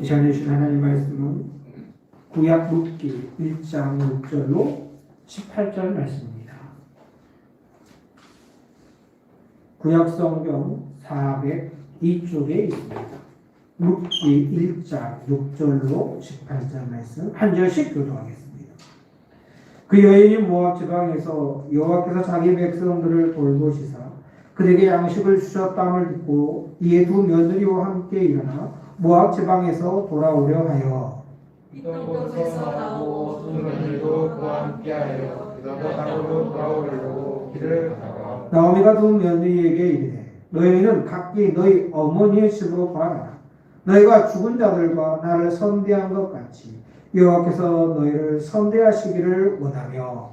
이 시간에 주신 하나님 말씀은 구약 룻기 1장 6절로 18절 말씀입니다. 구약 성경 402쪽에 있습니다. 룻기 1장 6절로 18절 말씀 한 절씩 교도하겠습니다. 그 여인이 모압 지방에서 여호와께서 자기 백성들을 돌보시사 그들에게 양식을 주셨다함을 듣고 이에 두 며느리와 함께 일어나 모압 지방에서 돌아오려 하여 있던 곳에서 나오고 두 며느리도 그와 함께하여 그가 땅으로 돌아오려고 길을 가다가 나오미가 두 며느리에게 이르되 너희는 각기 너희 어머니의 집으로 돌아가라. 너희가 죽은 자들과 나를 선대한 것 같이 여호와께서 너희를 선대하시기를 원하며.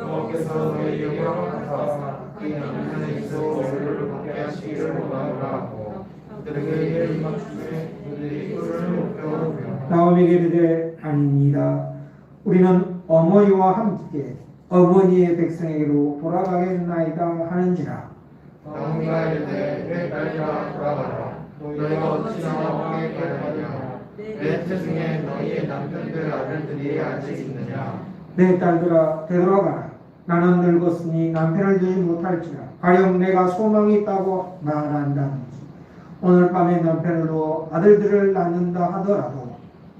여호와께서 너희 영광하사 그 양면에 있어 너희를 받게 하시기를 원하노라 나오미에게 이르되 아닙니다. 우리는 어머니와 함께 어머니의 백성에게로 돌아가겠나이다 하는지라. 나무가 이르되 내 딸이라 돌아가라. 너희가 어찌나 왕에 가려하냐? 내 태중에 너희의 남편들 아들들이 아직 있느냐? 내 딸들아 되돌아가라. 나는 늙었으니 남편을 두지 못할지라. 가령 내가 소망이 있다고 말한다든지 오늘 밤에 두어 아들들을 낳는다 하더라도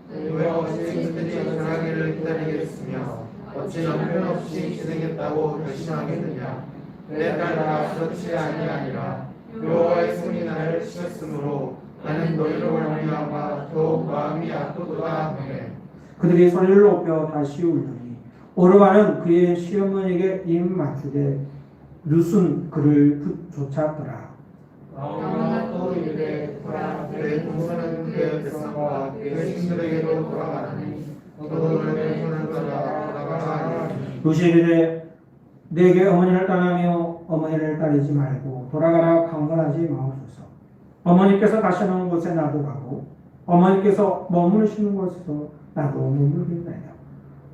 왜 어찌 그들이 전하기를 기다리겠으며 어찌 남편 없이 지내겠다고 결심하겠느냐? 내 딸아 그렇지 아니하니라 여호와의 손이 나를 치셨으므로 나는 너희로 말미암아 더욱 마음이 아프도다 하매 그들이 소리를 높여 다시 울더니 오르바는 그의 시어머니에게 입 맞추되 룻은 그를 쫓았더라 나오나 또 이르되 보라 내 동서는 그의 백성과 그의 신들에게로 돌아가니 너도 내 손을 떠나 룻이 이르되 내게 어머니를 떠나며 어머니를 따르지 말고 돌아가라 강건하지 마옵소서. 어머니께서 가시는 곳에 나도 가고. 어머니께서 머무르시는 곳에서 나도 머무르겠나이다.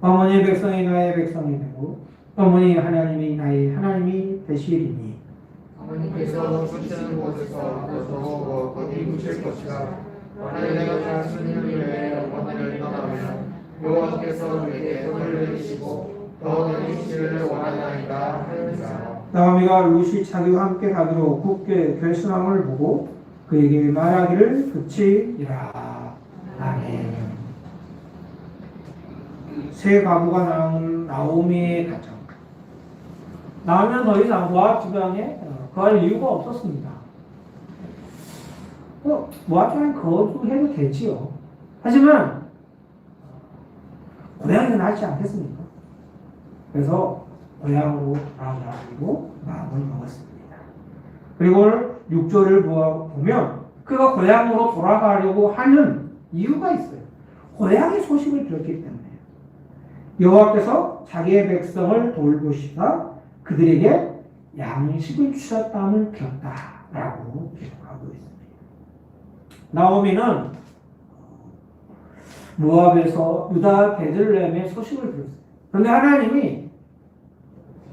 어머니의 백성이 나의 백성이 되고 어머니 하나님이 나의 하나님이 되시리니 어머니께서 묻히는 곳에서 너도 거기 묻힐 것이라. 만일 내가 자신을 위해 어머니를 떠나면 여호와께서 내게 손을 내리시고 나오미가 룻이 자기와 함께 가기로 굳게 결심함을 보고 그에게 말하기를 그치니라. 아멘. 새 가부가 나온 나오미의 가정. 나오면 더 이상 모압 지방에 어, 거할 이유가 없었습니다 어, 모압 지방에 거주해도 되지요 하지만 고향이 낫지 않겠습니까? 그래서 고향으로 돌아가기로 마음을 먹었습니다. 그리고 6절을 보면 그가 고향으로 돌아가려고 하는 이유가 있어요. 고향의 소식을 들었기 때문에 여호와께서 자기의 백성을 돌보시다 그들에게 양식을 주셨다는 들었다라고 기록하고 있습니다. 나오미는 모압에서 유다 베들레헴의 소식을 들었어요. 그런데 하나님이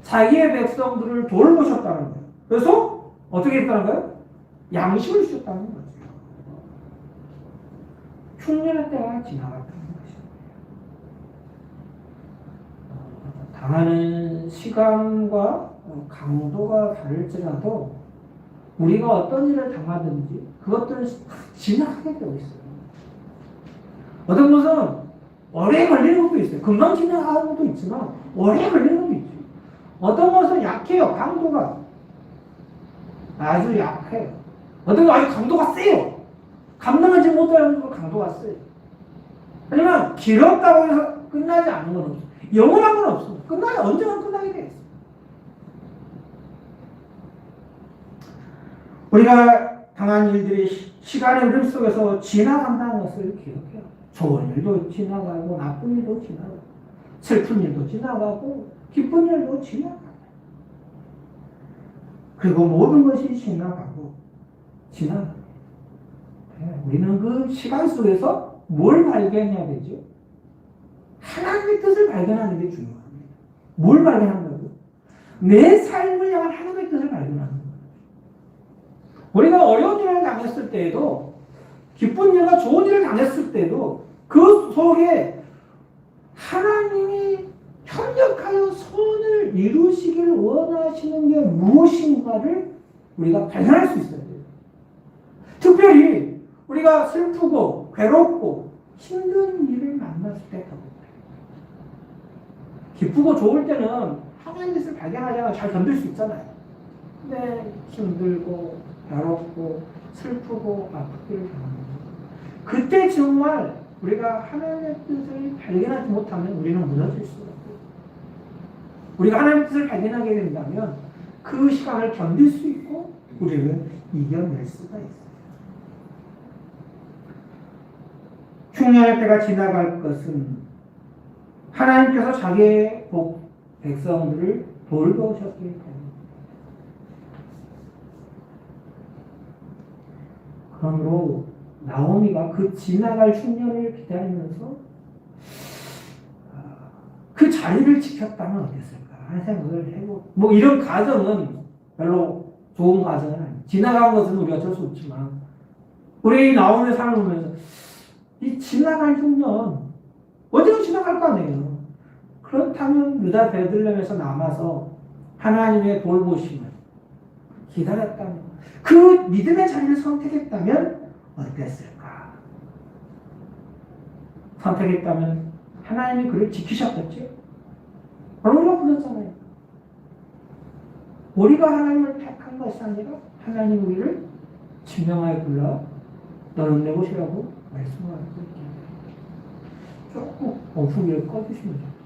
자기의 백성들을 돌보셨다는 거예요. 그래서 어떻게 했다는 거예요? 양식을 주셨다는 거죠. 흉년의 때가 지나갔다는 것입니다. 어, 당하는 시간과 강도가 다를지라도 우리가 어떤 일을 당하든지 그것들은 지나가게 되어 있어요. 어떤 것은 오래 걸리는 것도 있어요. 금방 지나가는 것도 있지만 오래 걸리는 것도 있죠. 어떤 것은 약해요. 강도가 아주 약해요. 어떤 건 아주 강도가 세요. 감당하지 못하는 건 강도가 세요. 하지만 길었다고 해서 끝나지 않는 건 없어요. 영원한 건 없습니다. 끝나면 언젠가 끝나게 돼 있어요. 우리가 당한 일들이 시- 시간의 흐름 속에서 지나간다는 것을 기억해요. 좋은 일도 지나가고 나쁜 일도 지나가고 슬픈 일도 지나가고 기쁜 일도 지나가고 그리고 모든 것이 지나가고 지나가고 네, 우리는 그 시간 속에서 뭘 발견해야 되죠? 하나님의 뜻을 발견하는 게 중요합니다. 뭘 발견한다고? 내 삶을 향한 하나님의 뜻을 발견하는. 우리가 어려운 일을 당했을 때에도 기쁜 일과 좋은 일을 당했을 때도 그 속에 하나님이 협력하여 선을 이루시길 원하시는 게 무엇인가를 우리가 발견할 수 있어야 돼요. 특별히 우리가 슬프고 괴롭고 힘든 일을 만났을 때 더. 기쁘고 좋을 때는 하나님 뜻을 발견하자가 잘 견딜 수 있잖아요. 근데 힘들고 괴롭고 슬프고 아프기를 당하는 그때 정말 우리가 하나님의 뜻을 발견하지 못하면 우리는 무너질 수가 없고 우리가 하나님의 뜻을 발견하게 된다면 그 시간을 견딜 수 있고 우리는 이겨낼 수가 있어요. 흉년의 때가 지나갈 것은 하나님께서 자기의 복 백성들을 돌보셨기 때문에 그러므로 나오미가 그 지나갈 흉년을 기다리면서 아, 그 자리를 지켰다면 어땠을까 하는 생각을 해보고 뭐 이런 가정은 별로 좋은 가정은 아니에요. 지나간 것은 우리가 어쩔 수 없지만 우리 나오미의 삶을 보면서 이 지나갈 흉년 어디로 지나갈 거 아니에요. 그렇다면 유다 베들렘에서 남아서 하나님의 돌보심을 기다렸다면 그 믿음의 자리를 선택했다면 어땠을까? 선택했다면 하나님이 그를 지키셨겠지? 우리가 불렀잖아요. 우리가 하나님을 택한 것이 아니라 하나님 우리를 증명하여 불러 너는 내 것이라고 말씀하고 있습니다. 조금 원풍기를 꺼주시면 돼요.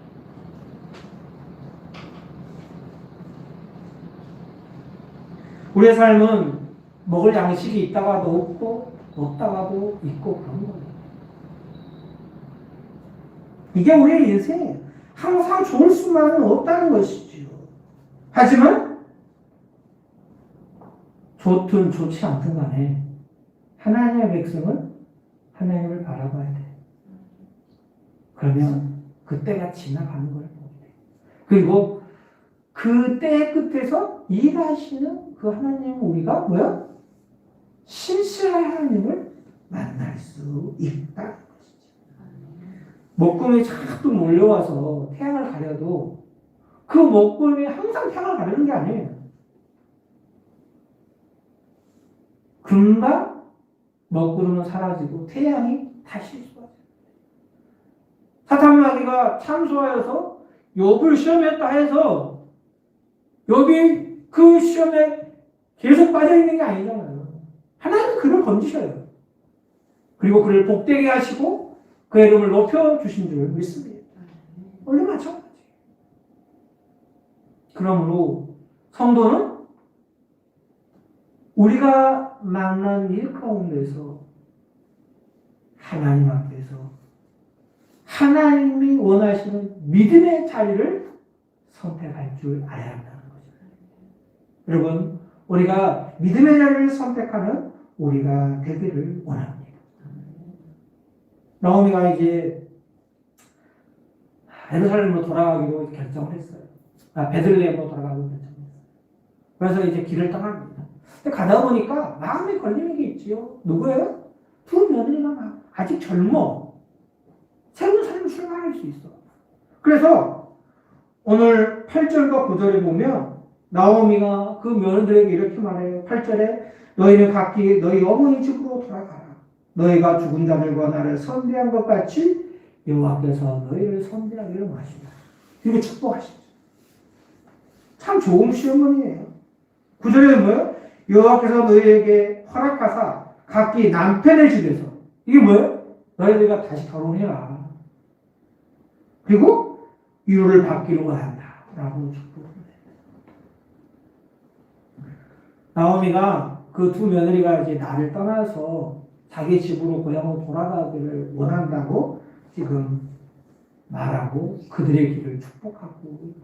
우리의 삶은 먹을 양식이 있다가도 없고 없다가도 있고 그런 거예요. 이게 우리의 인생이에요. 항상 좋을 수만은 없다는 것이지요. 하지만 좋든 좋지 않든 간에 하나님의 백성은 하나님을 바라봐야 돼. 그러면 그때가 지나가는 걸 보게 돼. 그리고 그 때의 끝에서 일하시는 그 하나님 우리가 뭐야? 신실한 하나님을 만날 수 있다는 것이죠. 먹금이 자꾸 몰려와서 태양을 가려도 그 먹금이 항상 태양을 가리는 게 아니에요. 금방 먹구름은 사라지고 태양이 다시 쏘아져요. 사탄 마귀가 참소하여서 욥을 시험했다 해서 욥이 그 시험에 계속 빠져 있는 게 아니잖아요. 하나님은 그를 건지셔요. 그리고 그를 복되게 하시고 그의 이름을 높여 주신 줄 믿습니다. 원래 마찬가지. 그러므로 성도는 우리가 만난 일 가운데서 하나님 앞에서 하나님이 원하시는 믿음의 자리를 선택할 줄 알아야 한다는 거죠. 여러분, 우리가 믿음의 자리를 선택하는 우리가 되기를 원합니다. 나오미가 이제 예루살렘으로 돌아가기로 결정을 했어요. 아, 베들레헴으로 돌아가기로 결정했어요. 그래서 이제 길을 떠납니다. 근데 가다 보니까 마음에 걸리는 게 있지요. 누구예요? 두 며느리가 막 아직 젊어. 새로운 삶을 출발할 수 있어. 그래서 오늘 8절과 9절에 보면 나오미가 그 며느리에게 이렇게 말해요. 8절에 너희는 각기 너희 어머니 집으로 돌아가라. 너희가 죽은 자들과 나를 선대한 것 같이 여호와께서 너희를 선대하기를 마시라. 이렇게 축복하시죠. 참 좋은 시어머니예요. 9절에는 뭐예요? 여호와께서 너희에게 허락하사 각기 남편의 집에서 이게 뭐예요? 너희들과 다시 결혼해라. 그리고 위로를 받기로 한다. 라고 축복합니다. 나오미가 그 두 며느리가 이제 나를 떠나서 자기 집으로 고향으로 돌아가기를 원한다고 지금 말하고 그들의 길을 축복하고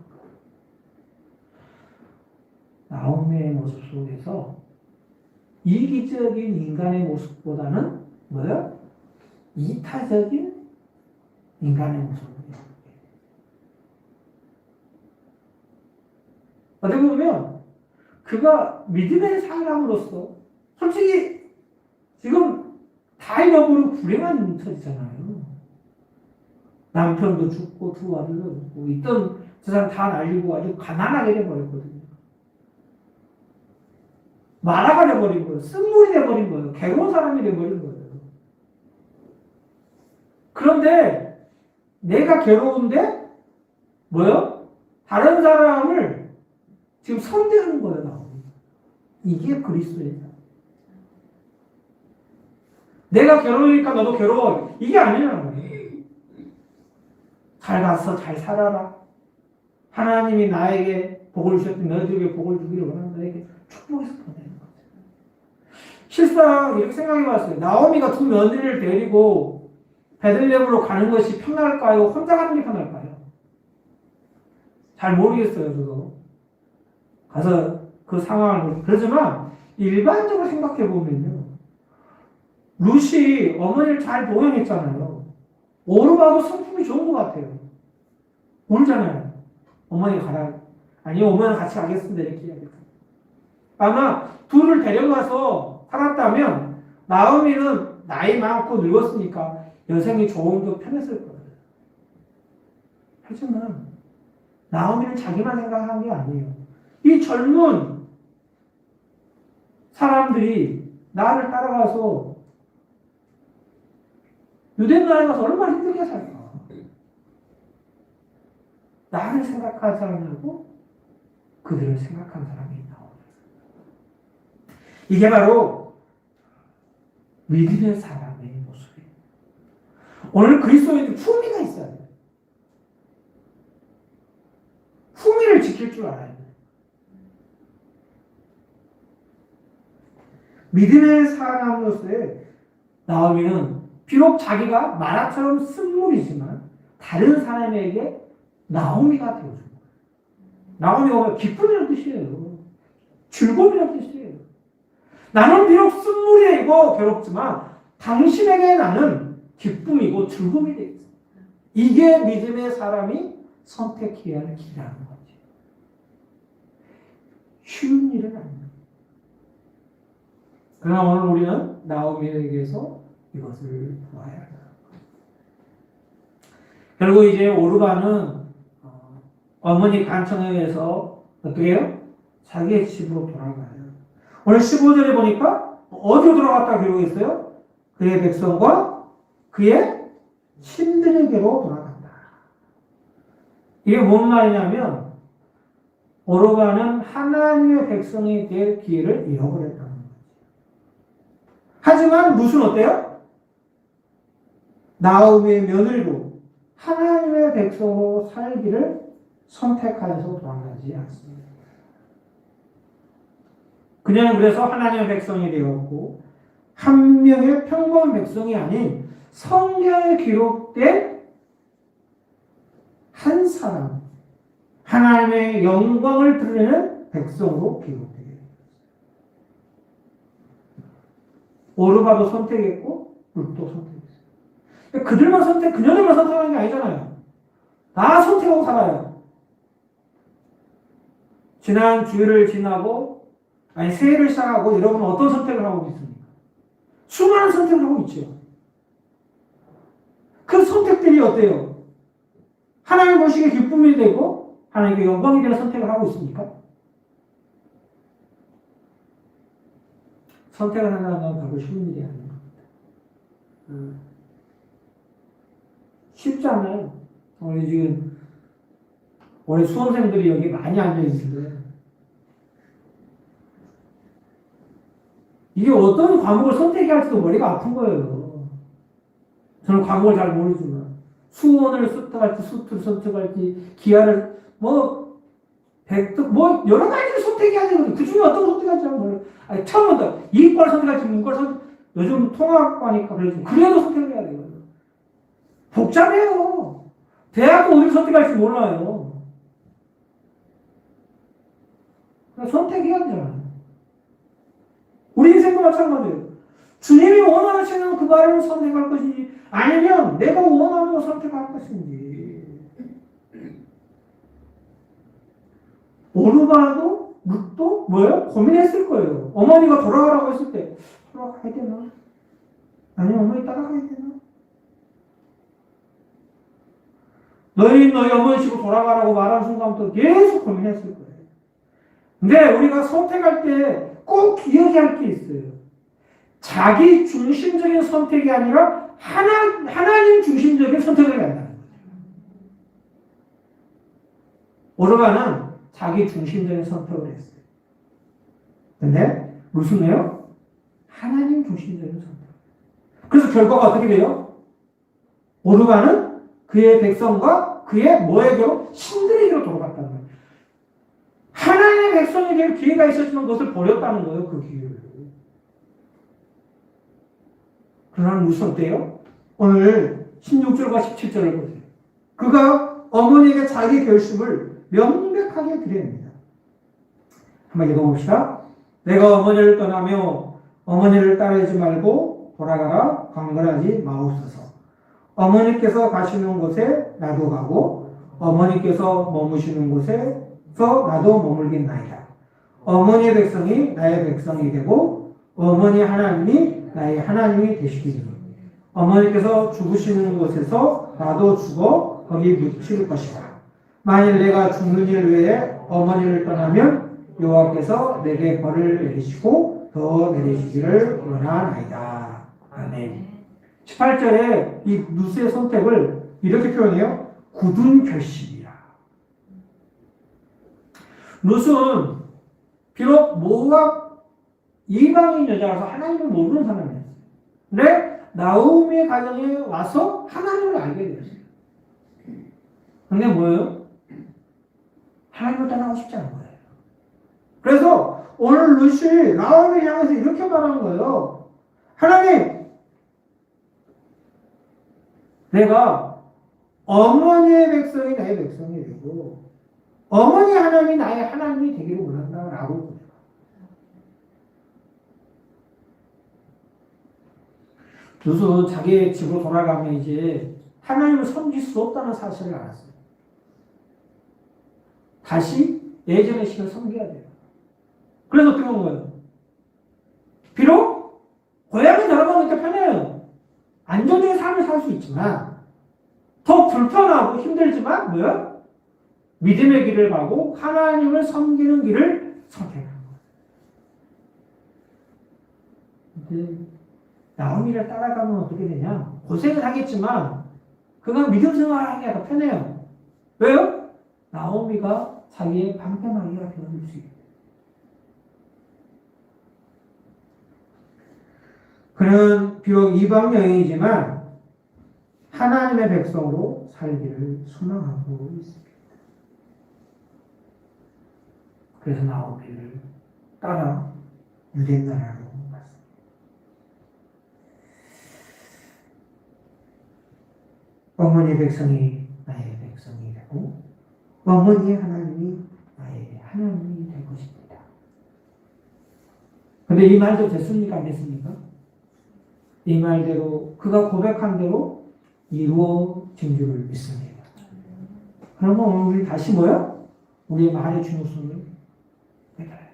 나오미의 모습 속에서 이기적인 인간의 모습보다는 뭐요? 이타적인 인간의 모습이에요. 어떻게 보면 그가 믿음의 사람으로서 솔직히 지금 다다 잃어버리고 불행한 처지잖아요. 남편도 죽고 두 아들도 죽고 있던 재산 다 날리고 아주 가난하게 돼버렸거든요. 말아가 돼버린 거예요. 쓴물이 돼버린 거예요. 괴로운 사람이 돼버린 거예요. 그런데 내가 괴로운데 뭐요? 다른 사람을 지금 선대하는 거예요. 나오는. 이게 그리스도예요. 내가 괴로우니까 너도 괴로워. 이게 아니라는 거예요. 잘 갔어, 잘 살아라. 하나님이 나에게 복을 주셨더니 너희들에게 복을 주기를 원한다. 너에게 축복해서 보내는 거죠. 실상 이렇게 생각해 봤어요. 나오미가 두 며느리를 데리고 베들레헴으로 가는 것이 편할까요? 혼자 가는 게 편할까요? 잘 모르겠어요, 저도. 가서 그 상황을. 그렇지만 일반적으로 생각해 보면요. 루시 어머니를 잘 보양했잖아요. 오르바도 성품이 좋은 것 같아요. 울잖아요. 어머니 가라. 아니, 어머니 같이 가겠습니다. 이렇게 이야기해요. 아마 둘을 데려가서 살았다면 나오미는 나이 많고 늙었으니까 여생이 조금 더 편했을 거예요. 하지만 나오미는 자기만 생각한 게 아니에요. 이 젊은 사람들이 나를 따라가서 유대 나라에 가서 얼마나 힘들게 살까? 나를 생각하는 사람이고 그들을 생각하는 사람이 나오는 이게 바로 믿음의 사람의 모습이에요. 오늘 그리스도인들 품위가 있어야 돼요. 품위를 지킬 줄 알아야 돼요. 믿음의 사람으로서의 나오미는 비록 자기가 마라처럼 쓴물이지만 다른 사람에게 나오미가 되어준 거예요. 나오미가? 기쁨이라는 뜻이에요. 즐거움이라는 뜻이에요. 나는 비록 쓴물이고 괴롭지만 당신에게 나는 기쁨이고 즐거움이 되겠어. 이게 믿음의 사람이 선택해야 할 길이라는 거지. 쉬운 일은 아닙니다. 그러나 오늘 우리는 나오미에게서 이것을 보아야 한다. 결국 이제 오르바는 어, 어머니 간청에 의해서 어떻게 해요? 자기의 집으로 돌아가요. 오늘 15절에 보니까 어디로 돌아갔다 기록이 있어요? 그의 백성과 그의 신들에게로 돌아간다. 이게 뭔 말이냐면 오르바는 하나님의 백성이 될 기회를 잃어버렸다는 거죠. 하지만 무슨 어때요? 나오미의 며느리로 하나님의 백성으로 살기를 선택하여서 돌아가지 않습니다. 그녀는 그래서 하나님의 백성이 되었고 한 명의 평범한 백성이 아닌 성경에 기록된 한 사람 하나님의 영광을 드리는 백성으로 기록되게 됩니다. 오르바도 선택했고 룻도 선택했어요. 그들만 선택, 그녀들만 선택하는 게 아니잖아요. 다 선택하고 살아요. 지난 주일을 지나고 아니 새해를 시작하고 여러분은 어떤 선택을 하고 있습니까? 수많은 선택을 하고 있죠. 그 선택들이 어때요? 하나님 보시기에 기쁨이 되고 하나님께 영광이 되는 선택을 하고 있습니까? 선택을 건 결국 쉬운 일이 아닙니다. 음. 쉽지 않아요. 우리 지금 올해 수험생들이 여기 많이 앉아 있는데 이게 어떤 과목을 선택해야 할지도 머리가 아픈 거예요. 저는 과목을 잘 모르지만 수원을 선택할지 수투를 선택할지 기아를 뭐 백득 뭐 여러 가지를 선택해야 되거든요. 그 중에 어떤 걸 선택할지 몰라요. 아니 처음부터 이과를 선택할지 문과를 선택 요즘 통합과니까 그래도 그래도 선택을 해야 돼요. 복잡해요. 대학도 어디를 선택할지 몰라요. 선택해야 되잖아요. 우리 인생도 마찬가지예요. 주님이 원하시는 그 말을 선택할 것인지 아니면 내가 원하는 걸 선택할 것인지 오르바도 룻도 뭐예요? 고민했을 거예요. 어머니가 돌아가라고 했을 때 돌아가야 되나? 아니면 어머니 따라가야 되나? 너희 너희 어머니 집으로 돌아가라고 말하는 순간부터 계속 고민했을 거예요. 근데 우리가 선택할 때 꼭 기억해야 할 게 있어요. 자기 중심적인 선택이 아니라 하나, 하나님 중심적인 선택을 한다는 거죠. 오르가는 자기 중심적인 선택을 했어요. 근데 루스는요? 하나님 중심적인 선택. 그래서 결과가 어떻게 돼요? 오르가는 그의 백성과 그의 뭐에게로? 신들에게로 돌아갔다는 거예요. 하나님의 백성에게 기회가 있었지만 그것을 버렸다는 거예요, 그 기회를. 그러나 무슨 어때요? 오늘 16절과 17절을 보세요. 그가 어머니에게 자기 결심을 명백하게 드립니다. 한번 읽어봅시다. 내가 어머니를 떠나며 어머니를 따르지 말고 돌아가라 강건하지 마옵소서. 어머니께서 가시는 곳에 나도 가고 어머니께서 머무시는 곳에서 나도 머물겠나이다. 어머니의 백성이 나의 백성이 되고 어머니 하나님이 나의 하나님이 되시리니 어머니께서 죽으시는 곳에서 나도 죽어 거기 묻힐 것이다. 만일 내가 죽는 일 외에 어머니를 떠나면 여호와께서 내게 벌을 내리시고 더 내리시기를 원하나이다. 아멘. 18절에 이 루스의 선택을 이렇게 표현해요. 굳은 결심이라. 루스는 비록 모압 이방인 여자라서 하나님을 모르는 사람이었어요. 근데 나오미의 가정에 와서 하나님을 알게 되었어요. 근데 뭐예요? 하나님을 떠나고 싶지 않은 거예요. 그래서 오늘 루시 나오미를 향해서 이렇게 말하는 거예요. 하나님, 내가 어머니의 백성이 나의 백성이 되고 어머니 하나님이 나의 하나님이 되기를 원한다라고 루스는 자기의 집으로 돌아가면 이제 하나님을 섬길 수 없다는 사실을 알았어요. 다시 예전의 신을 섬겨야 돼요. 그래서 어떻게 한 거예요? 비록 고향에 돌아가니까 편해요. 안정적인 삶을 살 수 있지만 더 불편하고 힘들지만 뭐야? 믿음의 길을 가고 하나님을 섬기는 길을 선택하는 거예요. 나오미를 따라가면 어떻게 되냐? 고생을 하겠지만 그건 믿음 생활하기가 더 편해요. 왜요? 나오미가 자기의 방패막이가 되어줄 수 있어요. 그는 비록 이방 여인이지만 하나님의 백성으로 살기를 소망하고 있습니다. 그래서 나오미를 따라 유대 나라로 갔습니다. 어머니 백성이 나의 백성이 되고 어머니의 하나님이 나의 하나님이 될 것입니다. 근데 이 말도 됐습니까? 안 됐습니까? 이 말대로 그가 고백한 대로 이루어진 줄 믿습니다. 그러면 오늘 우리 다시 뭐야? 우리의 말의 중요성을 깨달아야 돼.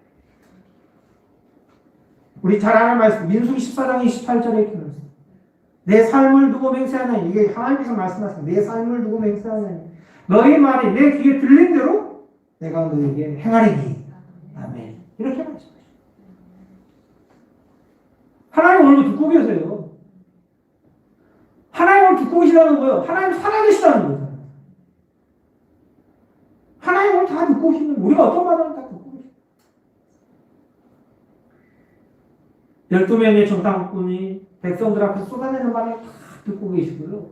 우리 잘 아는 말씀 민수기 14장 28절에 이렇게 말씀. 내 삶을 두고 맹세하나니 이게 하나님께서 말씀하신 내 삶을 두고 맹세하나니 너희 말이 내 귀에 들린 대로 내가 너에게 행하리니 아멘 이렇게 말씀하시죠. 하나님 오늘 듣고 계세요. 하나님을 듣고 계시다는 거예요. 하나님 살아계시다는 거예요. 하나님을 다 듣고 계시는. 우리가 어떤 말을 다 듣고 계시는 열두 명의 정탐꾼이 백성들 앞에 쏟아내는 말을 다 듣고 계시고요.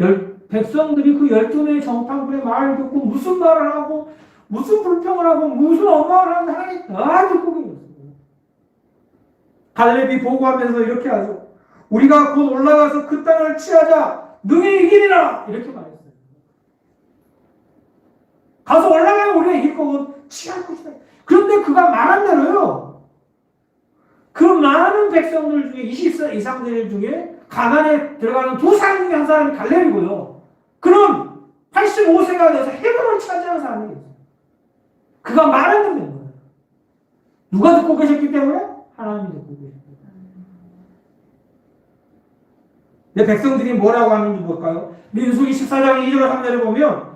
열, 백성들이 그 열두 명의 정탐꾼의 말을 듣고 무슨 말을 하고 무슨 불평을 하고 무슨 엄마를 하는 하나님 다 듣고 계셨어요. 갈렙이 보고하면서 이렇게 하죠. 우리가 곧 올라가서 그 땅을 취하자 능히 이기리라 이렇게 말했어요. 가서 올라가면 우리가 이길 거고 취할 것이다. 그런데 그가 말한 대로요. 그 많은 백성들 중에 20세 이상들 중에 가난에 들어가는 두 사람 중에 한 사람이 갈렙이고요. 그는 85세가 돼서 해변을 차지하는 사람이에요. 그가 대로 된 거예요. 누가 듣고 계셨기 때문에? 하나님이 듣고 계셨기 때문에. 내 백성들이 뭐라고 하는지 볼까요? 민수기 14장 2절 3절에 보면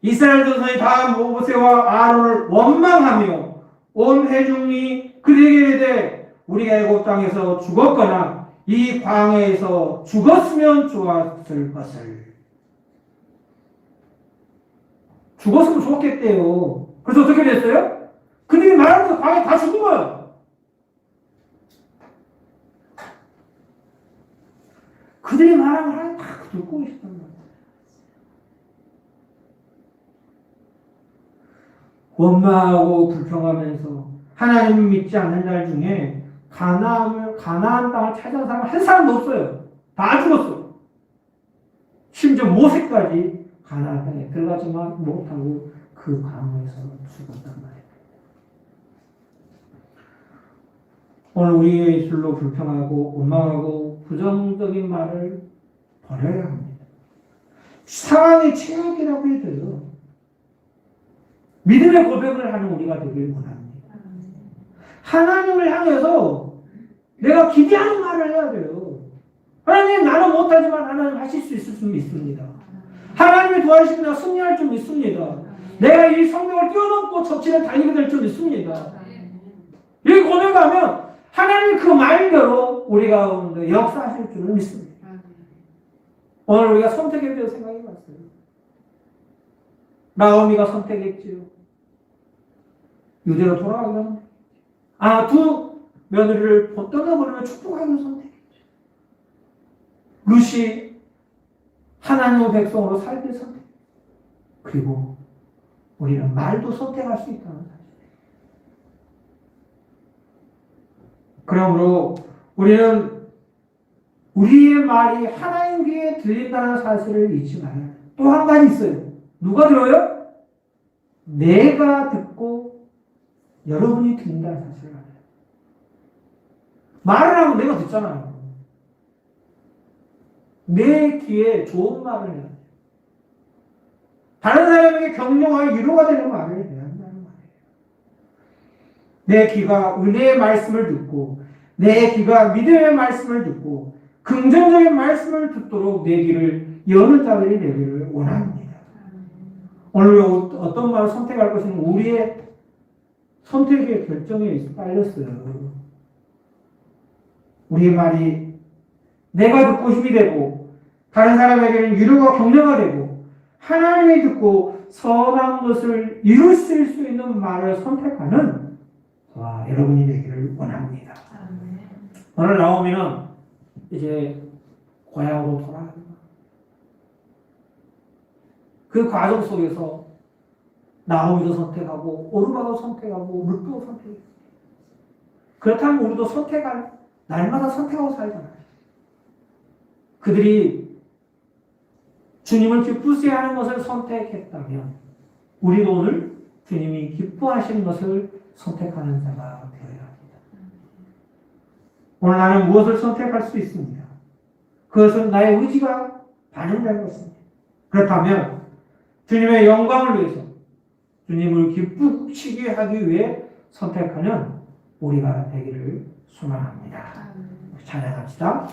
이스라엘 전선이 다 모세와 아론을 원망하며 온 회중이 그들에게 이르되 우리가 애굽 땅에서 죽었거나 이 광야에서 죽었으면 좋았을 것을 죽었으면 좋겠대요. 그래서 어떻게 됐어요? 그들이 말하면서 광야에 다 죽은 거예요. 그들이 말하면 하나님 다 듣고 있었단 말이에요. 원망하고 불평하면서 하나님을 믿지 않는 날 중에 가나안을 가나안 땅을 찾아온 사람 한 사람도 없어요. 다 죽었어. 심지어 모세까지 가나안 땅에 들어가지만 못하고 그 광야에서 죽었단 말이에요. 오늘 우리의 입술로 불평하고 원망하고 부정적인 말을 버려야 합니다. 상황이 최악이라고 해도요. 믿음의 고백을 하는 우리가 되길 원합니다. 하나님을 향해서 내가 기대하는 말을 해야 돼요. 하나님 나는 못하지만 하나님 하실 수 있을 수 있습니다. 하나님이 도와주시면 승리할 줄 믿습니다. 내가 이 성경을 뛰어넘고 적치를 달리게 될 줄 믿습니다. 이 고백하면 하나님 그 말대로 우리 가운데 역사하실 줄을 믿습니다. 오늘 우리가 선택에 대해 생각해 봤어요. 나오미가 선택했지요. 유대로 돌아가기로 아, 두 며느리를 떠나버리면 축복하기로 선택했죠. 루시 하나님의 백성으로 살기 선택. 그리고 우리는 말도 선택할 수 있다는 사실. 그러므로 우리는 우리의 말이 하나님 귀에 들린다는 사실을 잊지 말아요. 또 한 가지 있어요. 누가 들어요? 내가 듣고 여러분이 듣는다는 사실을 알아요. 말을 하면 내가 듣잖아요. 내 귀에 좋은 말을 해야 돼요. 다른 사람에게 격려와 위로가 되는 말을 해야 한다는 말이에요. 내 귀가 은혜의 말씀을 듣고 내 귀가 믿음의 말씀을 듣고 긍정적인 말씀을 듣도록 내 귀를 여는 자들이 되기를 원합니다. 오늘 어떤 말을 선택할 것은 우리의 선택의 결정에 딸렸어요. 우리의 말이 내가 듣고 힘이 되고 다른 사람에게는 위로가 격려가 되고 하나님이 듣고 선한 것을 이룰 수 있는 말을 선택하는 와, 여러분이 되기를 원합니다. 오늘 나오면 이제 고향으로 돌아가는. 그 과정 속에서 나오미도 선택하고 오르바도 선택하고 룻도 선택했어요. 그렇다면 우리도 선택할 날마다 선택하고 살잖아요. 그들이 주님을 기쁘게 하는 것을 선택했다면 우리도 오늘 주님이 기뻐하시는 것을 선택하는 자가 되어야 합니다. 오늘 나는 무엇을 선택할 수 있습니다. 그것은 나의 의지가 반영된 것입니다. 그렇다면 주님의 영광을 위해서 주님을 기쁘시게 하기 위해 선택하는 우리가 되기를 소망합니다. 찬양합시다.